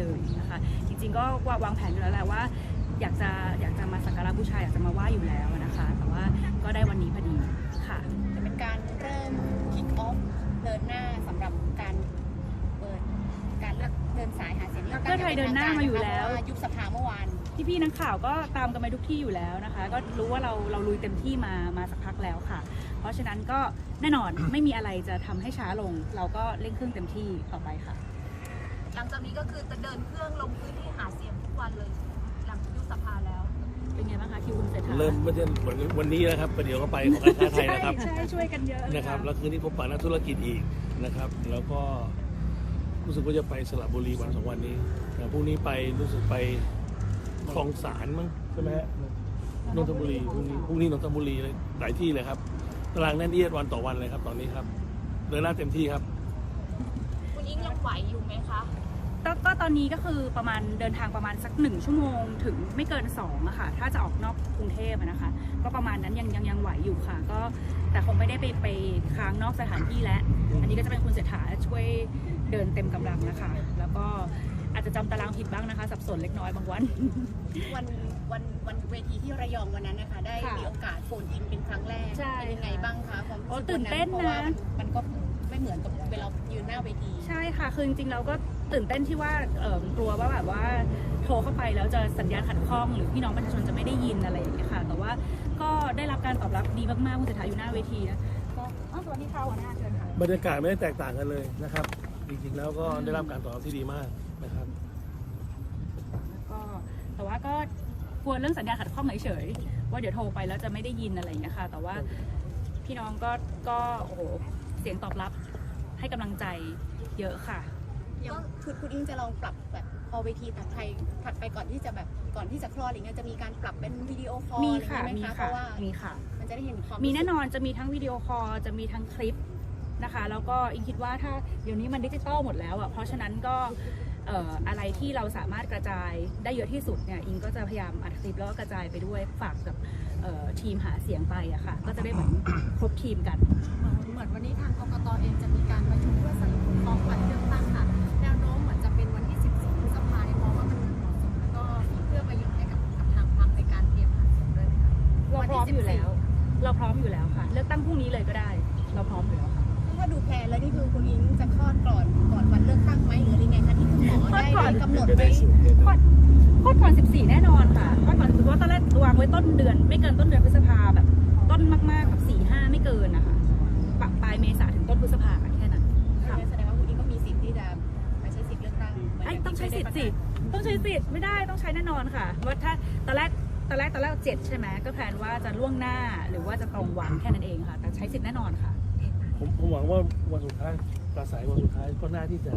เลยนะคะจริงๆก็วางแผนอยู่แล้วแหละว่า อยากจะอยากจะมาสักการะบูชาอยากจะมาไหว้อยู่แล้วนะคะ แต่ว่าก็ได้วันนี้พอดีค่ะจะเป็นการเริ่ม kick off เดินหน้าสำหรับการเปิดการเลือกเดินสายหาเสียงลืกตั้งเพื่อไทยเดินหน้ามาอยู่แล้วเพระายุบสภาเมื่อวานพี่ๆนักข่าวก็ตามกันไปทุกที่อยู่แล้วนะคะ ก็รู้ว่าเราเราลุยเต็มที่มามาสักพักแล้วค่ะ เพราะฉะนั้นก็แน่นอนไม่มีอะไรจะทำให้ช้าลง เราก็เร่งเครื่องเต็มที่ต่อไปค่ะห ลังจากนี้ก็คือจะเดินเครื่องลงพื้นที่หาเสียงทุกวันเลย หลังยุบสภาแล้ว เป็นไงบ้างคะคิวคุณเศรษฐาเริ่มไม่ใช่วันนี้วันนี้นะครับประเดี๋ยวก็ไปของการค้าไทยนะครับใช่ใช่ช่วยกันเยอะเลยนะครับ แล้วคืนนี้พบปะนักธุรกิจอีกนะครับ แล้วก็รู้สึกว่าจะไปสระบุรีวันสองวันนี้แต่พรุ่งนี้ไปรู้สึกไปคลองสารมั้งใช่ไหมฮะนนทบุรีพรุ่งนี้พรุ่งนี้นนทบุรีเลยหลายที่เลยครับตารางแน่นเอียดวันต่อวันเลยครับ ตอนนี้ครับเดินหน้าเต็มที่ครับ คุณยิ่งยังไหวอยู่ไหมคะ ก็ก็ตอนนี้ก็คือประมาณเดินทางประมาณสักหนึ่งชั่วโมงถึงไม่เกินสองอะค่ะ ถ้าจะออกนอกกรุงเทพอะนะคะ ก็ประมาณนั้นยังยังยังไหวอยู่ค่ะ ก็แต่คงไม่ได้ไปไปค้างนอกสถานที่แล้ว อันนี้ก็จะเป็นคุณเศรษฐาช่วยเดินเต็มกำลังนะคะ แล้วก็อาจจะจำตารางผิดบ้างนะคะ สับสนเล็กน้อยบางวัน วันวันวันเวทีที่ระยองวันนั้นนะคะ ได้ค่ะมีโอกาสโฟนอินเป็นครั้งแรกใช่เป็นยังไงบ้างคะความรู้โอ้สึกตื่นเต้นวัเพราะว่านะมันมันก็ไม่เหมือนกับเวลายืนหน้าเวที ใช่ค่ะ คือจริงๆเราก็ ตื่นเต้นที่ว่าเอ่อกลัวว่าแบบว่าโทรเข้าไปแล้วจะสัญญาณขัดข้อง หรือพี่น้องประชาชนจะไม่ได้ยินอะไรอย่างเงี้ยค่ะ แต่ว่าก็ได้รับการตอบรับดีมากๆคุณเศรษฐาอยู่หน้าเวทีนะก็อ้าวสวัสดีค่ะหัวหน้าเชิญค่ะบรรยากาศไม่ได้แตกต่างกันเลยนะครับ จริงๆแล้วก็ได้รับการตอบรับที่ดีมากนะครับ ก็แต่ว่าก็กลัวเรื่องสัญญาณขัดข้องเฉยๆว่าเดี๋ยวโทรไปแล้วจะไม่ได้ยินอะไรอย่างเงี้ยค่ะ แต่ว่าพี่น้องก็ก็โอ้โหเสียงตอบรับให้กำลังใจเยอะค่ะ อย่างคุณคุณอิงจะลองปรับแบบพอเวทีถัดไปถัดไปก่อนที่จะแบบก่อนที่จะคลอดอะไรเงี้ยจะมีการปรับเป็นวิดีโอคอลมีอะไรค่ะเงี้ยไหมีมคะเพค่ะราะว่ามีค่ะ มันจะได้เห็นความมีแน่นอนจะมีทั้งวิดีโอคอลจะมีทั้งคลิปนะคะแล้วก็อิงคิดว่าถ้าเดี๋ยวนี้มันดิจิตอลหมดแล้วอะเพราะฉะนั้นก็เอ่ออะไรที่เราสามารถกระจายได้เยอะที่สุดเนี่ยอิงก็จะพยายามอัดคลิปแล้วก็กระจายไปด้วยฝากกับเอ่อทีมหาเสียงไปอะค่ะ ก็จะได้เหมือนครบทีมกัน เหมือนวันนี้ทางกกตเองจะมีการประชุมเพื่อ พร้อมอยู่แล้ว เราพร้อมอยู่แล้วค่ะ เลือกตั้งพรุ่งนี้เลยก็ได้ เราพร้อมอยู่แล้วค่ะถ้าดูแพลนแล้วนี่คือคุณอิงจะคลอดก่อนก่อนวันเลือกตั้งไหมหรืออะไรไงคะที่คุณหมอได้คลอดก่อนได้กำหนดไว้คลอดคลอดก่อน14 แน่นอนค่ะคลอดก่อนเพราะว่าตอนแรกวางไว้ต้นเดือน ไม่เกินต้นเดือนพฤษภาแบบ ต้นมากๆกับ4 5ไม่เกินนะคะปะปลายเมษาถึงต้นพฤษภาแค่นั้นค่ะแสดงว่าคุณอิงก็มีสิทธิ์ที่จะไปใช้สิทธิ์เลือกตั้งไอ้ต้องใช้สิทธิ์สิต้องใช้สิทธิ์ไม่ได้ต้องใช้แน่นอนค่ะว่าถ้าตอนแรก ตอนแรกตอนแรกเจ็ดใช่ไหมก็แพลนว่าจะล่วงหน้าหรือว่าจะตรงวันแค่นั้นเองค่ะ แต่ใช้สิทธิ์แน่นอนค่ะ ผมผมหวังว่าวันสุดท้ายปราศัยวันสุดท้ายก็น่าที่จะ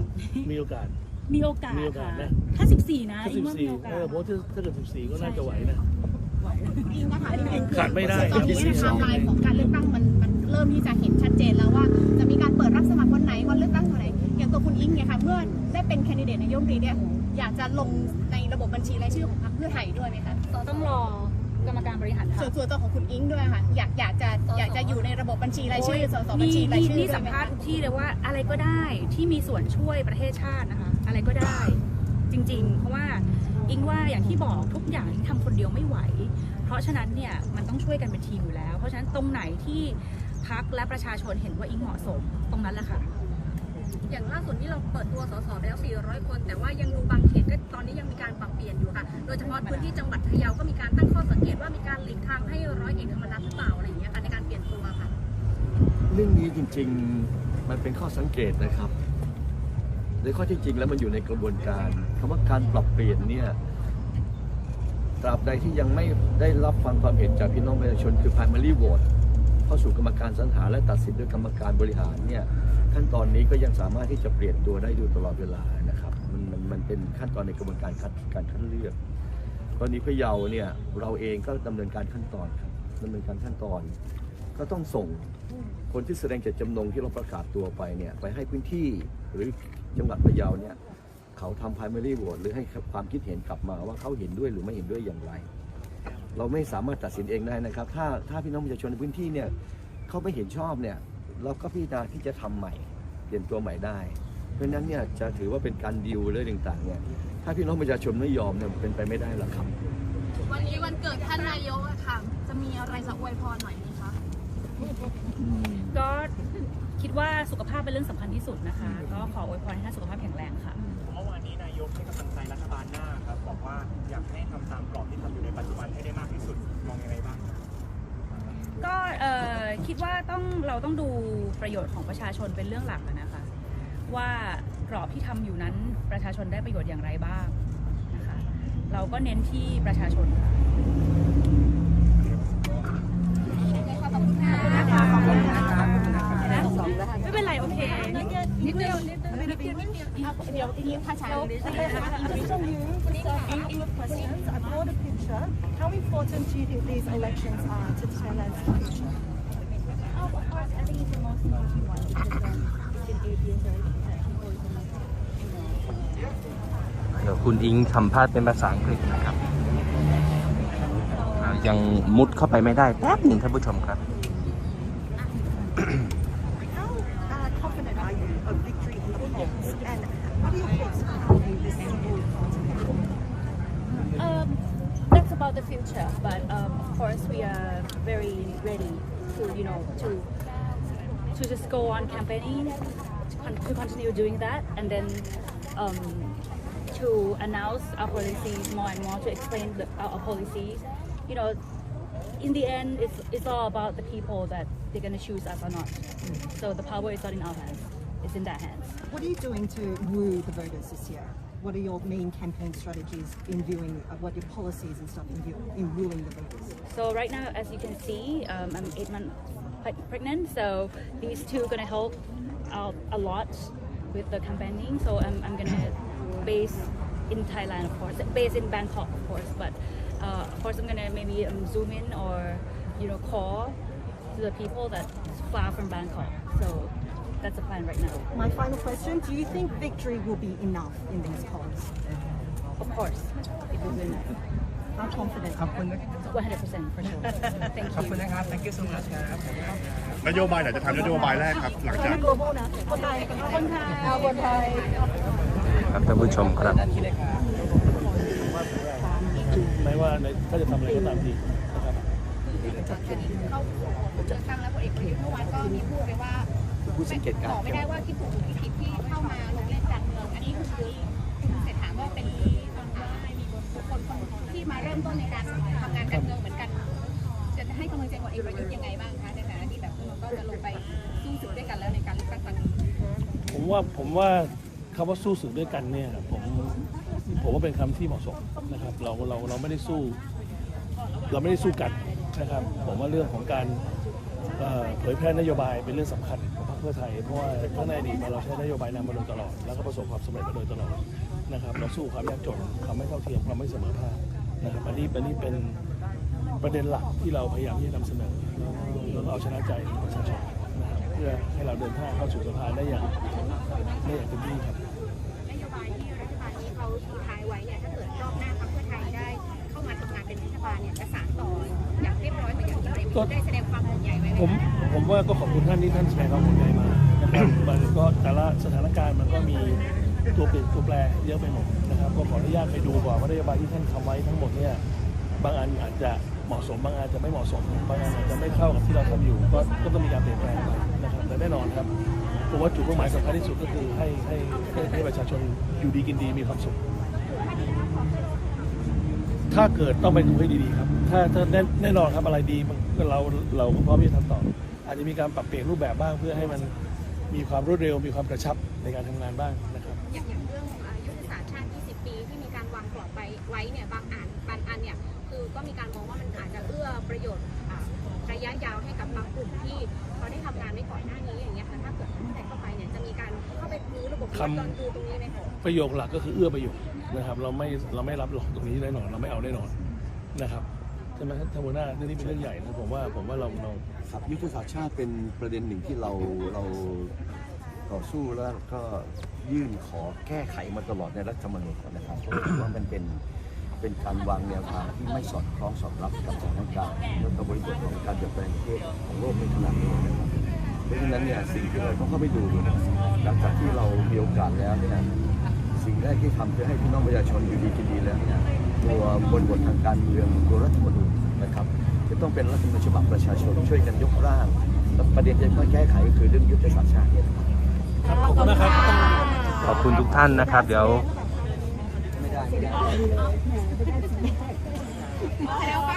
มีโอกาส มีโอกาสมีโอกาสค่ะนะ ถ้า 14 นะถ้าอิสิงบว่ามีสี่โอกาเอส อเพราะถ้าถ้าเกิดสิบสี่ก็น่าจะไหวนะไหวอิงนะคะที่อิงขาดไม่ได้ ตอนนี้เนยไทม์ไลน์ของการเลือกตั้งมันมันเริ่มที่จะเห็นชัดเจนแล้วว่าจะมีการเปิดรับสมัครวันไหนวันเลือกตั้งวันไหนอย่างตัวคุณอิงเนี่ยค่ะเมื่อได้เป็นแคนดิเดตนายกรัฐมนตรีเนี่ย อยากจะลงในระบบบัญชีรายชื่อของพรรคเพื่อไทยด้วยไหมคะต้องรอกรรมการบริหารพรรส่วนคส่วนตัวของคุณอิงด้วยค่ะ อยากอยากจะอยากจะอยู่ในระบบบัญชีรายชื่อสสบัญชีรายนี่ชื่อนี่ด้วสัยมไหมภาษคะณ์ทุกที่เลยว่าอะไรก็ได้ที่มีส่วนช่วยประเทศชาตินะคะ อะไรก็ได้ จริง ๆ เพราะว่าอิงว่าอย่างที่บอกทุกอย่างอิงทำคนเดียวไม่ไหว เพราะฉะนั้นเนี่ยมันต้องช่วยกันเป็นทีมอยู่แล้ว เพราะฉะนั้นตรงไหนที่พักและประชาชนเห็นว่าอิงเหมาะสมตรงนั้นแหละค่ะ อย่างล่าสุดที่เราเปิดตัวสสไปแล้ว 400 คน แต่ว่ายังดูบางเขตก็ตอนนี้ยังมีการปรับเปลี่ยนอยู่ค่ะ โดยเฉพาะพื้นที่จังหวัดพะเยาก็มีการตั้งข้อสังเกตว่ามีการหลีกทางให้ร้อยเอกธรรมนัฐหรือเปล่าอะไรอย่างเงี้ยค่ะในการเปลี่ยนตัวค่ะ เรื่องนี้จริง ๆมันเป็นข้อสังเกตนะครับในข้อที่จริงแล้วมันอยู่ในกระบวนการคำว่าการปรับเปลี่ยนเนี่ยตราบใดที่ยังไม่ได้รับฟังความเห็นจากพี่น้องประชาชนคือ primary vote เข้าสู่กรรมการสรรหาและตัดสินด้วยกรรมการบริหารเนี่ย ขั้นตอนนี้ก็ยังสามารถที่จะเปลี่ยนตัวได้อยู่ตลอดเวลานะครับมันมันมันเป็นขั้นตอนในกระบวนการคัดการคัดเลือกกรณีพะเยาเนี่ยเราเองก็ดำเนินการขั้นตอนครับดำเนินการขั้นตอน ก็ต้องส่งคนที่แสดงเจตจำนงที่เราประกาศตัวไปเนี่ยไปให้พื้นที่หรือจังหวัดพะเยาเนี่ยเขาทำ primary vote หรือให้ความคิดเห็นกลับมาว่าเขาเห็นด้วยหรือไม่เห็นด้วยอย่างไร เราไม่สามารถตัดสินเองได้นะครับ ถ้าถ้าพี่น้องประชาชนในพื้นที่เนี่ยเขาไม่เห็นชอบเนี่ย เราก็พิจารณาที่จะทำใหม่เปลี่ยนตัวใหม่ได้ เพราะฉะนั้นเนี่ยจะถือว่าเป็นการดิวเรื่องต่างๆเนี่ยถ้าพี่น้องประชาชนไม่ยอมเนี่ยเป็นไปไม่ได้หรอกครับ วันนี้วันเกิดท่านนายกอะค่ะ จะมีอะไรจะอวยพรหน่อยไหมคะ ก็คิดว่าสุขภาพเป็นเรื่องสำคัญที่สุดนะคะ ก็ขออวยพรให้ท่านสุขภาพแข็งแรงค่ะ เมื่อวานนี้นายกให้กำลังใจรัฐบาลหน้าครับ บอกว่าอยากให้ทำตามกรอบที่ทำอยู่ในปัจจุบันให้ได้มากที่สุด มองยังไงบ้าง ก็เอ่อคิดว่าต้องเราต้องดูประโยชน์ของประชาชนเป็นเรื่องหลักนะคะ ว่ากรอบที่ทำอยู่นั้นประชาชนได้ประโยชน์อย่างไรบ้างนะคะเราก็เน้นที่ประชาชนค่ะ ไม่เป็นไรโอเคนิดเดียวนิดเดียวเดี๋ยวทีนี้ภาษา questions. I brought a picture. How important do you think these elections are to Thailand's future? Oh, of course, I think it's the most important one because um, it's an Asian country. เดี๋ยวคุณอิงทำพาดเป็นภาษาอังกฤษนะครับ ยังมุดเข้าไปไม่ได้แป๊บหนึ่งท่านผู้ชมครับ course we are very ready to, you know, to to just go on campaigning, to, con- to continue doing that, and then um, to announce our policies more and more, to explain the, our, our policies. You know, in the end, it's it's all about the people that they're gonna choose us or not. So the power is not in our hands; it's in their hands. What are you doing to woo the voters this year? What are your main campaign strategies in viewing uh, what your policies and stuff in, view, in wooing the voters? So right now, as you can see, um, I'm eight months pregnant. So these two are gonna help out a lot with the campaigning. So I'm, I'm gonna base in Thailand, of course, base in Bangkok, of course. But uh, of course, I'm gonna maybe um, zoom in or you know call to the people that's far from Bangkok. So that's the plan right now. My final question, do you think victory will be enough in these polls? Of course, it will win. How confident? 100% for sure. Thank you. นโยบายไหนจะทำนโยบายแรกครับ หลังจาก global นะคนไทยคนไทยเอาคนไทย ครับท่านผู้ชมครับ ไม่ว่าในถ้าจะทำอะไรก็ตามทีนะครับ เข้าเลือกตั้งแล้วพลเอกประยุทธ์เมื่อวานก็มีพูดไปว่า ผู้สังเกตการบอกไม่ได้ว่าที่ถูกหรือที่ผิดที่เข้ามาลงเล่นการเมืองอันนี้คือคุณเศรษฐาว่าเป็นอ่าบุคคลคนที่มาเริ่มต้นในการทำงานการเมืองเหมือนกันจะให้กำลังใจพลเอกประยุทธ์ยังไงบ้างคะในฐานะที่แบบเราก็จะลงไปสู้ศึกด้วยกันแล้วในการเลือกตั้งครั้งนี้ผมว่าผมว่าคำว่าสู้ศึกด้วยกันเนี่ยผมผมว่าเป็นคำที่เหมาะสมนะครับเราเราเราไม่ได้สู้ เราไม่ได้สู้กันนะครับผมว่าเรื่องของการเผยแพร่นโยบายเป็นเรื่องสำคัญ เพื่อไทย เพราะว่าข้างในอดีตเราใช้นโยบายนำมาโดยตลอด แล้วก็ประสบความสำเร็จมาโดยตลอดนะครับเราสู้ความยากจนความไม่เท่าเทียมความไม่เสมอภาคนะครับอันนี้อันนี้เป็นประเด็นหลักที่เราพยายามที่จะนำเสนอแล้วก็เอาชนะใจประชาชนนะครับเพื่อให้เราเดินทางเข้าสู่สภาได้อย่างได้อย่างเต็มที่ครับนโยบายที่รัฐบาลนี้เขาทิ้งท้ายไว้เนี่ยถ้าเกิดรอบหน้าพรรคเพื่อไทยได้ งานเป็นรัฐบาลเนี่ยจะสานต่ออย่างเรียบร้อยเหมือนอย่างที่พลเอกประยุทธ์ได้แสดงความห่วงใยไว้ไหมผมคะผมว่าก็ขอบคุณท่านที่ท่านแสดงความห่วงใยมานะครับมันก็แต่ละสถานการณ์มันก็มีตัวเปลี่ยนตัวแปรเยอะไปหมดนะครับก็ขออนุญาตไปดูก่อนว่านโยบายที่ท่านทำไว้ทั้งหมดเนี่ยบางอันอาจจะเหมาะสมบางอันอาจจะไม่เหมาะสมบางอันอาจจะไม่เข้ากับที่เราทำอยู่ ก็ก็ต้องมีการเปลี่ยนแปลงไปนะครับแต่แน่นอนครับผมว่าจุดมุ่งหมายสำคัญที่สุดก็คือให้ให้ให้ให้ประชาชนอยู่ดีกินดีมีความสุข ถ้าเกิดต้องไปดูให้ดีๆครับ ถ้าถ้าแน่แน่นอนครับอะไรดีมันเราเราก็พร้อมที่จะทำต่อ อาจจะมีการปรับเปลี่ยนรูปแบบบ้างเพื่อให้มันมีความรวดเร็ว มีความกระชับในการทำงานบ้างนะครับ อย่างอย่างเรื่องอายุทธศาสตร์ชาติ 20 ปีที่มีการวางกรอบไปไว้เนี่ยบางอันบางอันเนี่ยคือก็มีการมองว่ามันอาจจะเอื้อประโยชน์อ่าระยะยาวให้กับ กลุ่มที่เขาได้ทำงานไว้ก่อนหน้านี้อย่างเงี้ยค่ะถ้าเกิดตั้งแต่เข้าไปเนี่ยจะมีการเข้าไปรื้อระบบคำย้อนดูตรงนี้ไหมคะ ประโยคหลักก็คือเอื้อประโยชน์นะครับ เราไม่เราไม่รับรองตรงนี้แน่นอนเราไม่เอาแน่นอนนะครับใช่ไหมท่านหัวหน้าเรื่องนี้เป็นเรื่องใหญ่นะผมว่าผมว่าเราเรา ครับยุทธศาสตร์ชาติเป็นประเด็นหนึ่งที่เราเราต่อสู้แล้วก็ยื่นขอแก้ไขมาตลอดในรัฐธรรมนูญนะครับเพราะว่ามันเป็น เป็นการวางแนวทางที่ไม่สอดคล้องสอดรับกับสถานการณ์และบริบทของการเปลี่ยนแปลงประเทศของโลกในขณะนี้นะครับราะฉะนั้นเนี่ยสิ่งที่เราต้องเข้าไปดูหลังจากที่เรามีโอกาสแล้วเนี่ยสิ่งแรกที่ทำเพื่อให้พี่น้องประชาชนอยู่ดีกินดีแล้วเนี่ยตัวบทบททางการเมืองตัวรัฐธรรมนูญนะครับจะต้องเป็นรัฐธรรมนูญฉบับประชาชนช่วยกันยกร่างแต่ประเด็นจะมาแก้ไขก็คือเรื่องยุทธศาสตร์ชาติเนี่ยนะครับครับขอบคุณนะครับขอบคุณทุกท่านนะครับ เดี๋ยว ไม่ได้ไม่ได้